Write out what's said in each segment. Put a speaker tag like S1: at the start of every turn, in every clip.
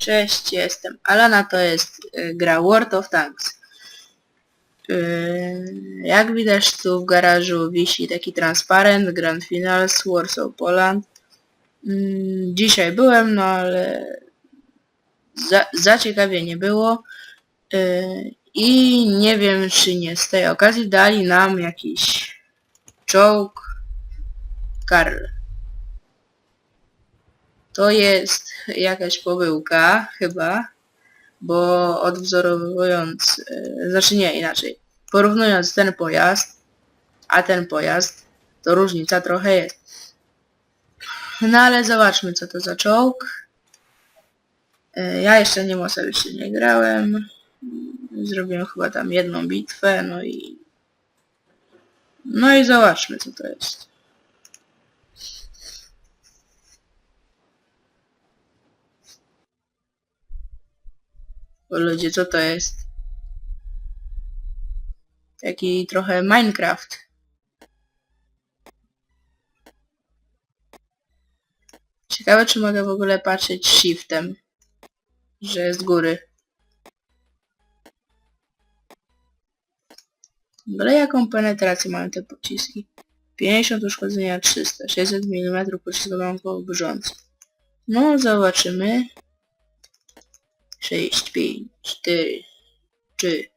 S1: Cześć, jestem Alana, to jest y, gra World of Tanks. Y, jak widać tu w garażu wisi taki transparent Grand Finals Warsaw Poland. Mm, Dzisiaj byłem, no ale za, za ciekawie nie było. Y, I nie wiem czy nie z tej okazji dali nam jakiś czołg Karl. To jest jakaś pomyłka, chyba, bo odwzorowując, e, znaczy nie, inaczej, porównując ten pojazd, a ten pojazd, to różnica trochę jest. No ale zobaczmy, co to za czołg. E, Ja jeszcze nim osobiście nie grałem. Zrobiłem chyba tam jedną bitwę, no i... No i zobaczmy, co to jest. O ludzie, co to jest? Taki trochę Minecraft. Ciekawe, czy mogę w ogóle patrzeć shiftem, że z góry. Ale jaką penetrację mają te pociski? 50 uszkodzenia 300, 600 mm pociskowanko brzący. No, zobaczymy. 6, 5, 4, 3,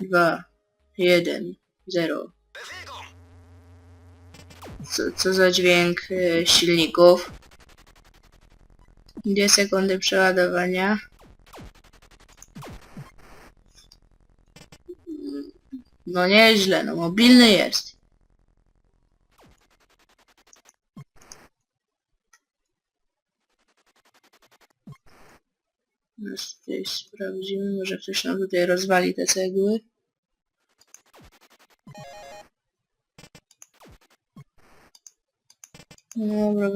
S1: 2, 1, 0. Co, co za dźwięk e, silników? 2 sekundy przeładowania. No nieźle, no mobilny jest. Tutaj sprawdzimy, może ktoś nam tutaj rozwali te cegły. No dobra,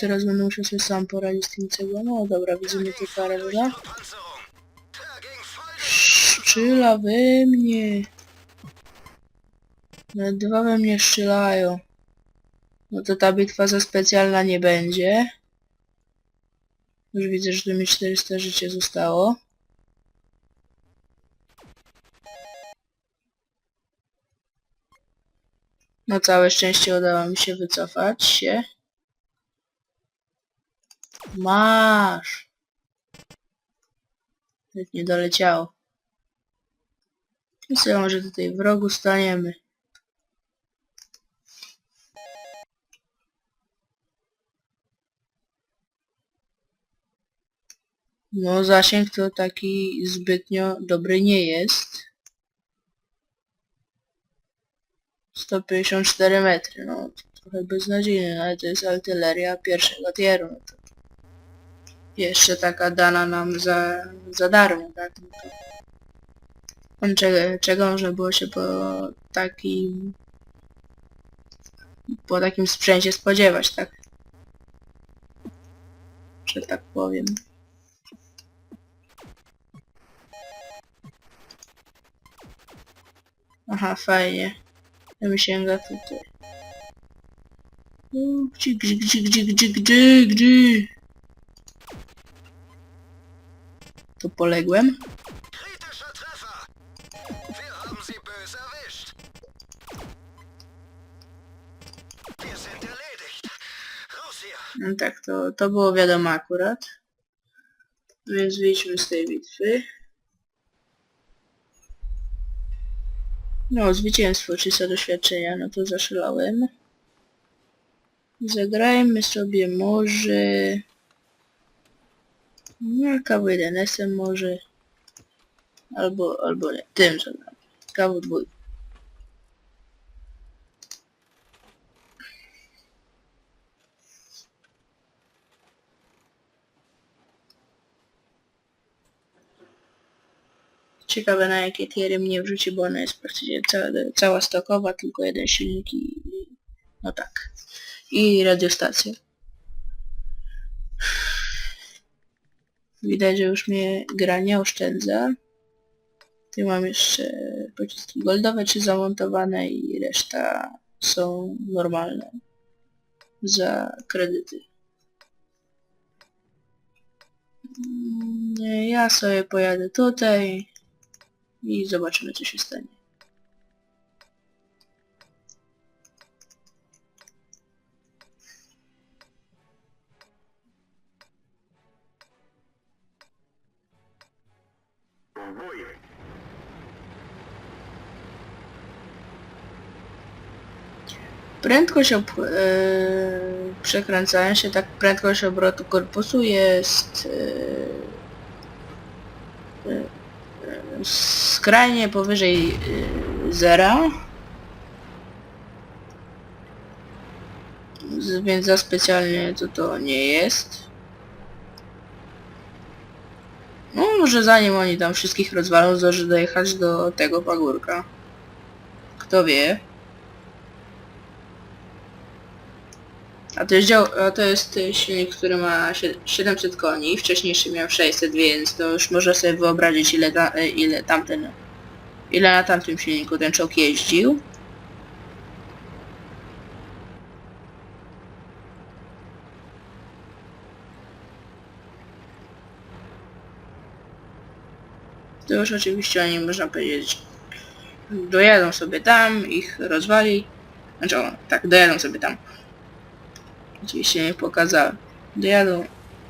S1: teraz będę musiał sobie sam poradzić z tym cegłą. No dobra, widzimy tu parę woda. Strzela we mnie. Nawet dwa we mnie strzelają. No to ta bitwa za specjalna nie będzie. Już widzę, że tu mi 400 życia zostało. Na całe szczęście udało mi się wycofać się. Masz! Nie doleciało. I sobie może tutaj w rogu staniemy. No zasięg to taki zbytnio dobry nie jest. 154 metry, no to trochę beznadziejne, ale to jest artyleria pierwszego tieru. No to jeszcze taka dana nam za, za darmo, tak? No to czego, czego można było się po takim po takim sprzęcie spodziewać, tak? Że tak powiem. Aha, fajnie. Ja mi sięga tutaj. Gdzie, gdzie? Tu poległem. No tak, to, to było wiadomo akurat. Więc wyjdźmy z tej bitwy. No, zwycięstwo, czyste doświadczenia, no to zaszalałem. Zagrajmy sobie może... No, KW1 może. Albo, albo nie, tym zagram. KW2. Ciekawe na jakie tiery mnie wrzuci, bo ona jest praktycznie cała, cała stokowa, tylko jeden silnik i... No tak. I radiostacja. Widać, że już mnie gra nie oszczędza. Tu mam jeszcze pociski goldowe czy zamontowane i reszta są normalne. Za kredyty. Ja sobie pojadę tutaj i zobaczymy co się stanie. Prędkość ob, e, przekręcania się, tak prędkość obrotu korpusu jest e, e, skrajnie powyżej e, zera. Więc za specjalnie to to nie jest. No może zanim oni tam wszystkich rozwalą, zdąży dojechać do tego pagórka. Kto wie. A to jest, dział, a to jest silnik, który ma sie- 700 koni, wcześniejszy miał 600, więc to już można sobie wyobrazić ile, ta, y, ile tamten, ile na tamtym silniku ten czołg jeździł. To już oczywiście oni można powiedzieć dojadą sobie tam, ich rozwali. Znaczy o, tak, dojadą sobie tam. Oczywiście nie pokazałem. Dojadą,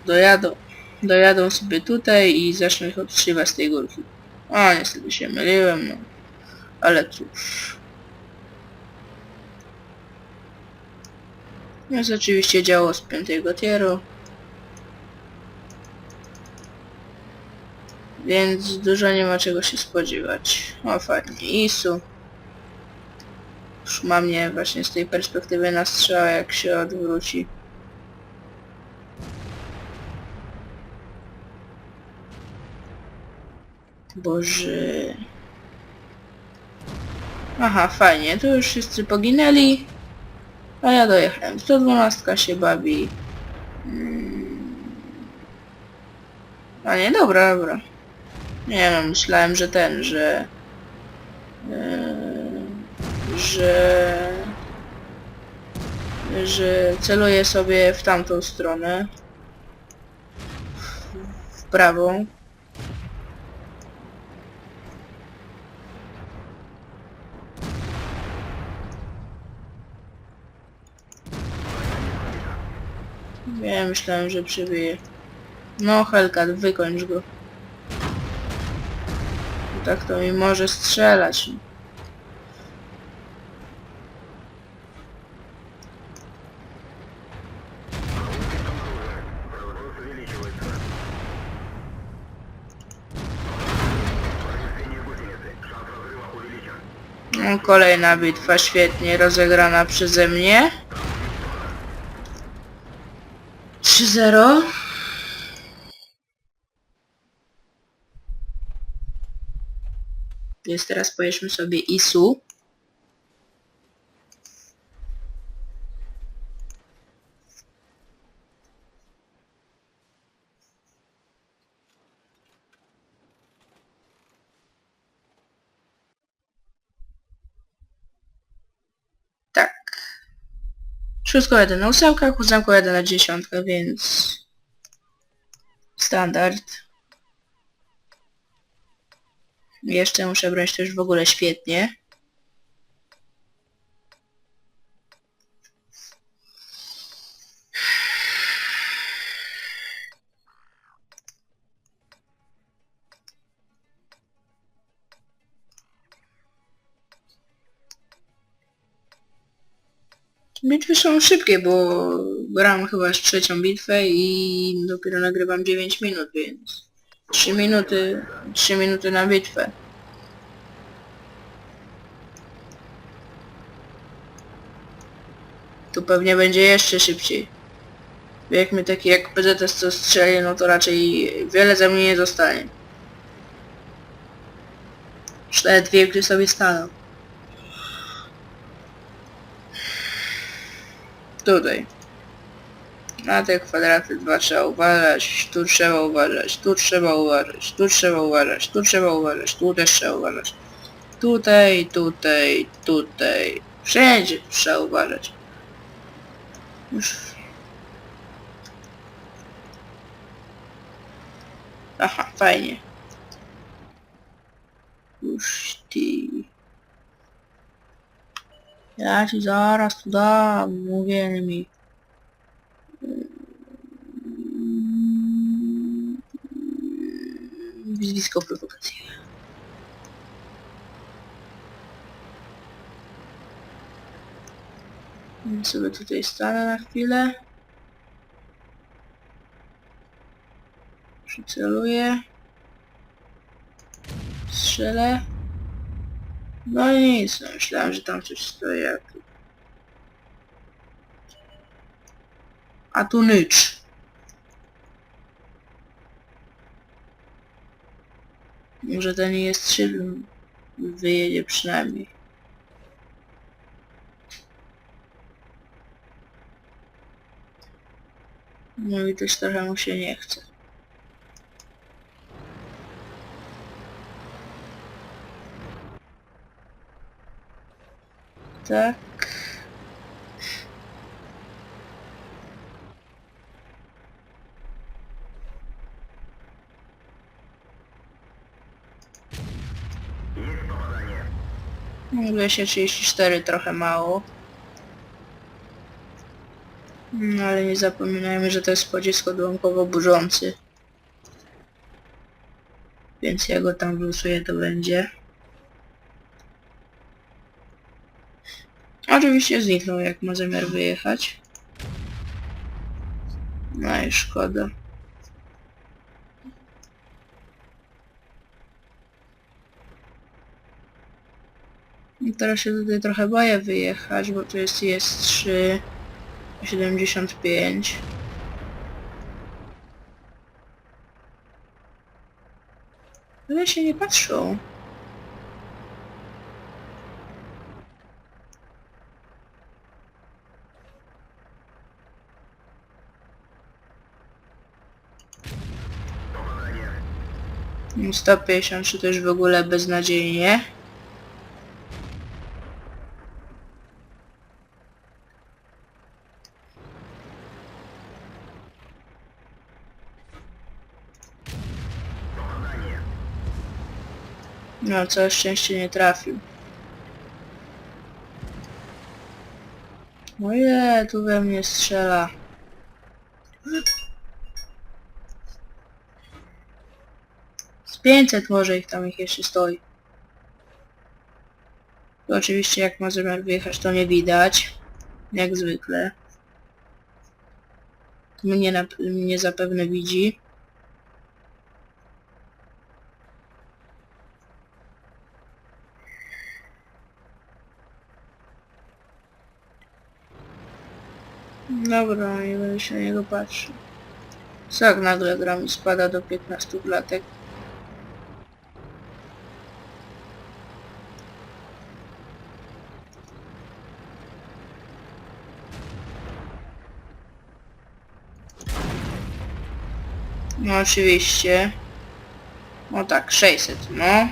S1: dojadą, dojadą sobie tutaj i zaczną ich odszywać z tej górki. O, niestety się myliłem, no. Ale cóż. Jest oczywiście działo z piątego tieru. Więc dużo nie ma czego się spodziewać. O fajnie, Isu. Ma mnie właśnie z tej perspektywy na strzał, jak się odwróci. Boże. Aha, fajnie, tu już wszyscy poginęli. A ja dojechałem. 112 się bawi. Mm. A nie, dobra, dobra. Nie no, myślałem, że ten, że... Yy, że... że celuję sobie w tamtą stronę. W prawą. Ja myślałem, że przybije. No Hellcat, wykończ go. Tak to mi może strzelać. Kolejna bitwa świetnie rozegrana przeze mnie. 3-0. Więc teraz powiedzmy sobie ISU. Tak. Szóstką jeden na ósemkach, ósemką jeden na dziesiątkę, więc... Standard. Jeszcze muszę brać też w ogóle świetnie. Bitwy są szybkie, bo gram chyba z trzecią bitwę i dopiero nagrywam 9 minut, więc 3 minuty, 3 minuty na bitwę. Tu pewnie będzie jeszcze szybciej. Jak my taki jak PZS co strzeli, no to raczej wiele ze mnie nie zostanie. Już nawet wiem, gdzie sobie staną. Tutaj. Na te kwadraty dwa trzeba uważać, tu trzeba uważać, tu trzeba uważać, tu trzeba uważać, tu trzeba uważać, tu też trzeba uważać. Tutaj, tutaj, tutaj. Wszędzie trzeba uważać. Już Aha, fajnie. Już ty. Ja ci zaraz tu dam, mówię mi. Blisko prowokacja. Więc sobie tutaj stanę na chwilę. Przyceluję. Strzelę. No nic, no myślałem, że tam coś stoi. a A tu nycz. Może ten jest szybny. Wyjedzie przynajmniej. No i też trochę mu się nie chce. Tak. No, 234 trochę mało. No ale nie zapominajmy, że to jest pocisk odłamkowo burzący. Więc ja go tam wlosuję, to będzie. Oczywiście zniknął, jak ma zamiar wyjechać. No i szkoda. I teraz się tutaj trochę boję wyjechać, bo tu jest IS-3 75. Ale się nie patrzą. Mm, 153 to już w ogóle beznadziejnie. No, całe szczęście nie trafił. Oje, tu we mnie strzela. 500 może ich tam ich jeszcze stoi. To oczywiście jak ma zamiar wyjechać to nie widać. Jak zwykle. Mnie, na, mnie zapewne widzi. Dobra, nie będę się na niego patrzył. Jak nagle gra mi spada do 15 klatek? No oczywiście. No tak, 600, no.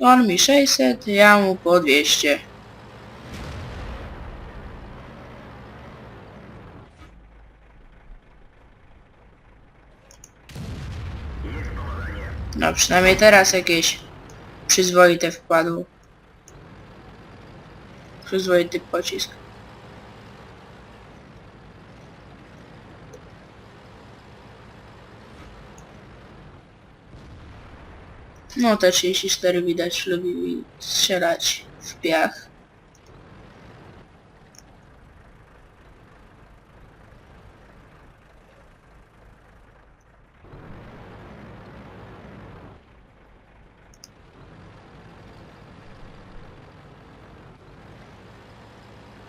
S1: On mi 600, ja mu po 200. No przynajmniej teraz jakieś przyzwoite wpadło. Przyzwoity pocisk. No te 34 widać lubi strzelać w piach.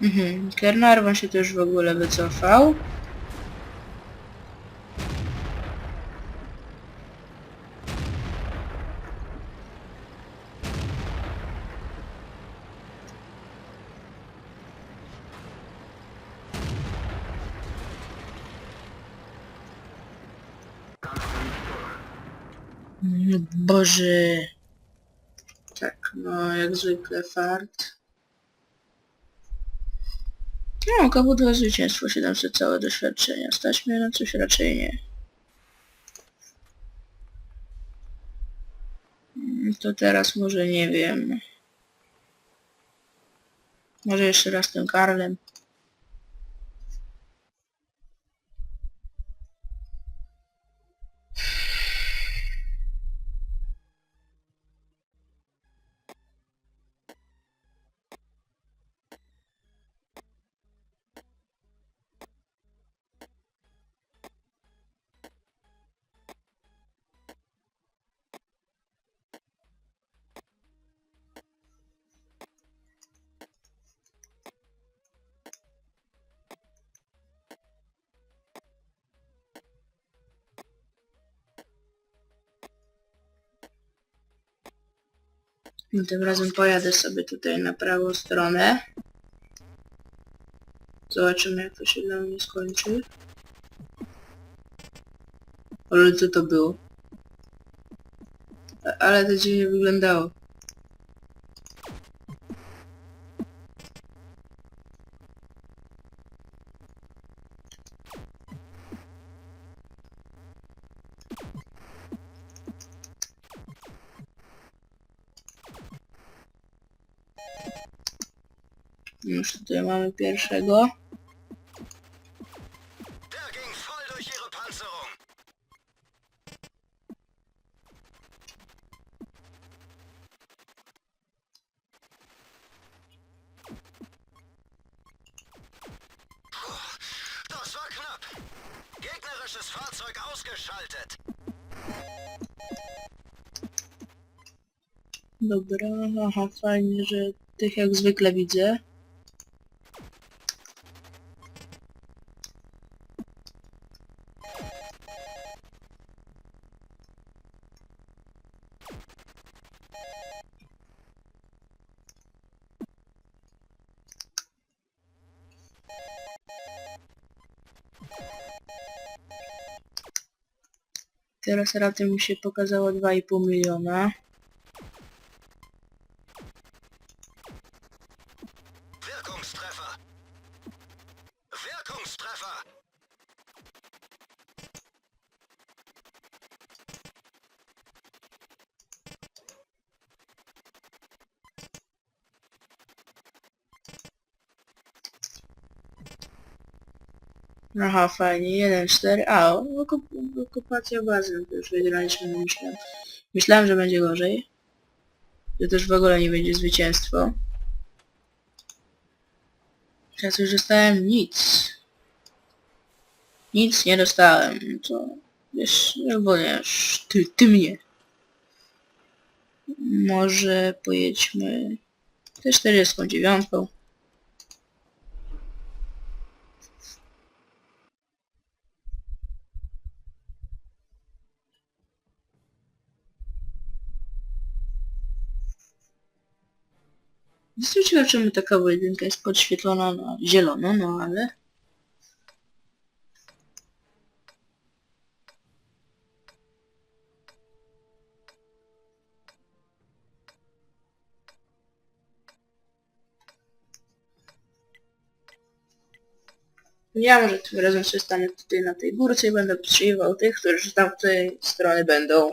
S1: Mhm, Kernarwan się też w ogóle wycofał. Duży. Tak, no jak zwykle fart. No, kaputłe zwycięstwo, 700 całe doświadczenia. Stać mnie na coś raczej nie. Hmm, to teraz może nie wiem. Może jeszcze raz tym Karlem. I tym razem pojadę sobie tutaj na prawą stronę. Zobaczymy jak to się dla mnie skończy. Ale co to było? Ale to dziwnie wyglądało.
S2: Fahrzeug ausgeschaltet.
S1: Dobra, aha, fajnie, że tych jak zwykle widzę. Teraz raty mi się pokazało 2,5 miliona.
S2: Wirkungstreffer. Wirkungstreffer.
S1: Aha, fajnie, 1-4. A, okup- okupacja bazy, już wygraliśmy, no myślałem. Myślałem, że będzie gorzej. Że też w ogóle nie będzie zwycięstwo. Teraz już dostałem nic. Nic nie dostałem, to wiesz, albo nie, ty, ty mnie. Może pojedźmy te 49. Ciekaw, czemu taka jedynka jest podświetlona na zielono, no ale... Ja może tym razem sobie stanę tutaj na tej górce i będę postrzeliwał tych, którzy z tamtej strony będą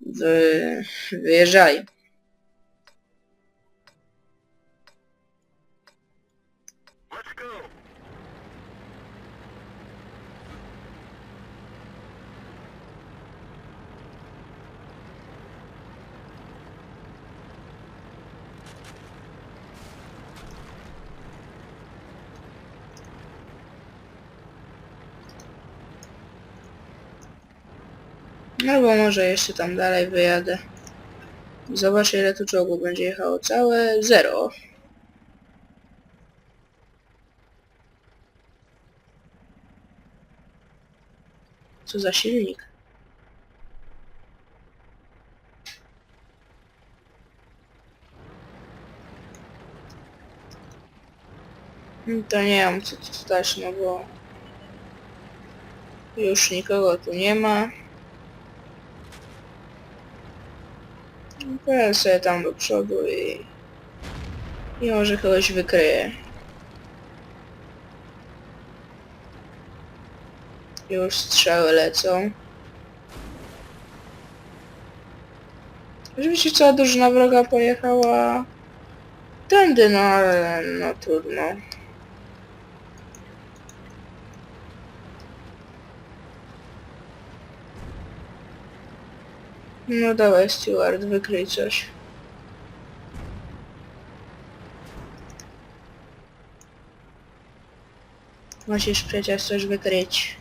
S1: wy... wyjeżdżali. Albo może jeszcze tam dalej wyjadę. Zobacz ile tu czołgów będzie jechało. Całe zero. Co za silnik? Mm, To nie wiem co tu stać, no bo już nikogo tu nie ma. Pojadę sobie tam do przodu i... I może kogoś wykryję. Już strzały lecą. Oczywiście cała drużyna wroga pojechała tędy, no ale no trudno. No dawaj Stewart, wykryj coś. Musisz przecież coś wykryć.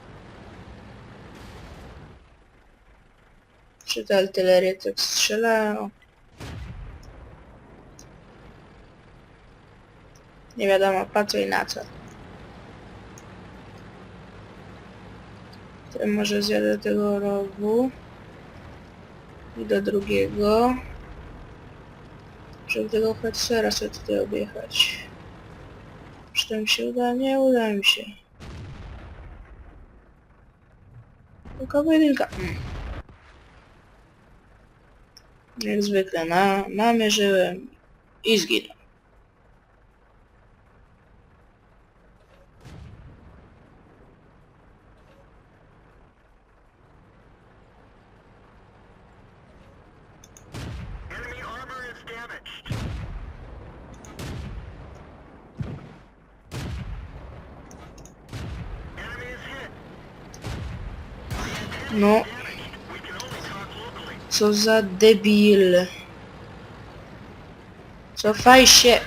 S1: Czy te artylerie tak strzelają? Nie wiadomo i na co. To może zjadę tego rowu. I do drugiego. Żeby tego Hetzera sobie tutaj objechać. Czy to mi się uda? Nie uda mi się. Tylko pojedynka. Jak zwykle na, namierzyłem i zginął. No, co za debil. Cofaj się.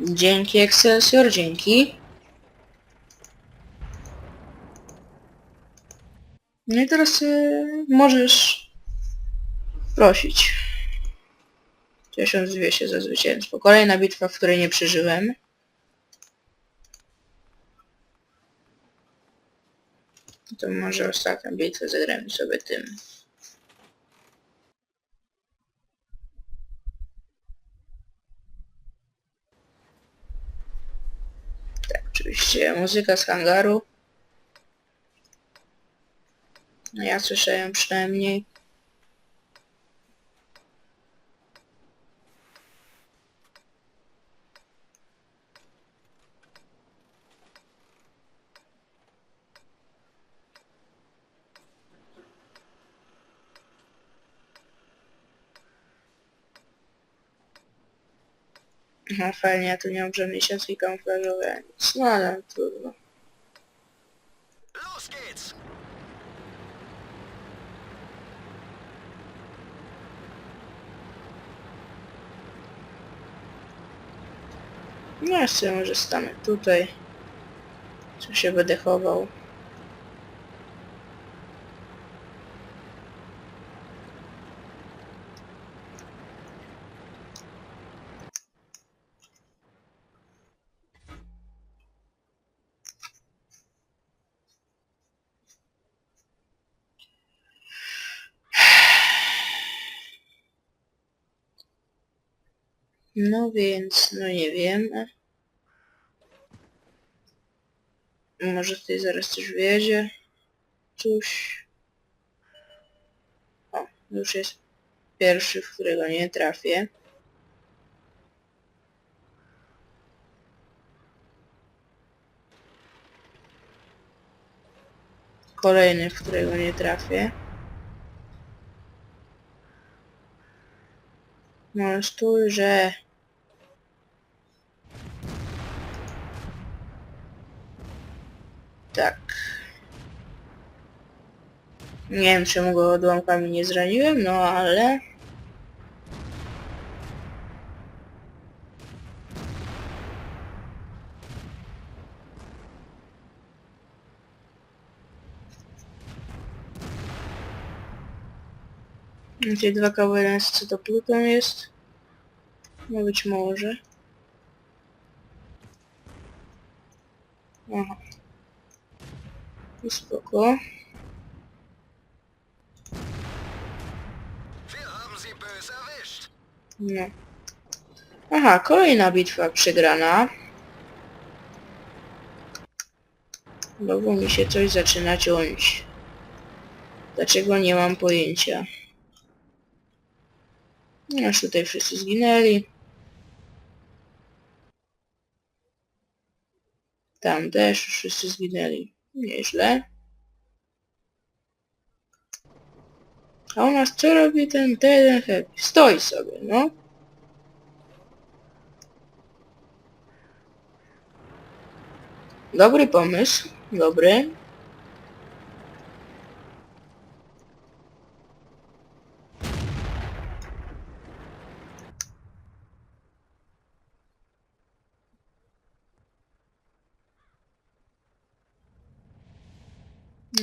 S1: Dzięki Excelsior, dzięki. No i teraz y, możesz prosić. 1200 za zwycięstwo. Kolejna bitwa, w której nie przeżyłem. To może ostatnią bitwę zagramy sobie tym. Tak, oczywiście muzyka z hangaru. No ja słyszałem przynajmniej. No fajnie, ja tu nie mam żadnej siatki kamuflażowej, ani nic. No ale trudno.
S2: Los geht's.
S1: No jeszcze może stanę tutaj. Co się będę chował. No więc, no nie wiem. Może tutaj zaraz coś wyjedzie. Coś. O, już jest pierwszy, w którego nie trafię. Kolejny, w którego nie trafię. Że... Tak. Nie wiem czemu go odłamkami nie zraniłem, no ale... Gdzie dwa kawalenscy to Pluton jest? No być może. Aha. I spoko. No. Aha, kolejna bitwa przegrana. Znowu mi się coś zaczyna ciąć. Dlaczego nie mam pojęcia. Aż tutaj wszyscy zginęli. Tam też wszyscy zginęli. Nieźle. A u nas co robi ten T1 Happy? Stoi sobie, no. Dobry pomysł, dobry.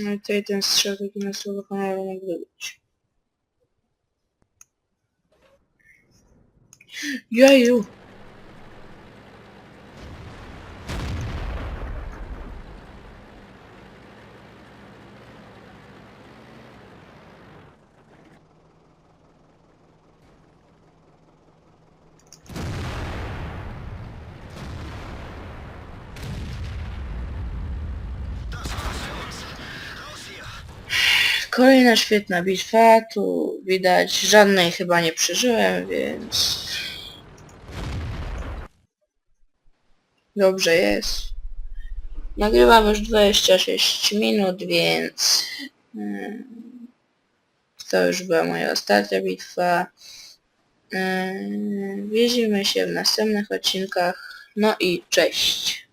S1: No i tutaj ten strzał taki na słowo honoru mógłby Kolejna świetna bitwa, tu widać żadnej chyba nie przeżyłem, więc... Dobrze jest. Nagrywam już 26 minut, więc... mm, To już była moja ostatnia bitwa. Yy, Widzimy się w następnych odcinkach. No i cześć.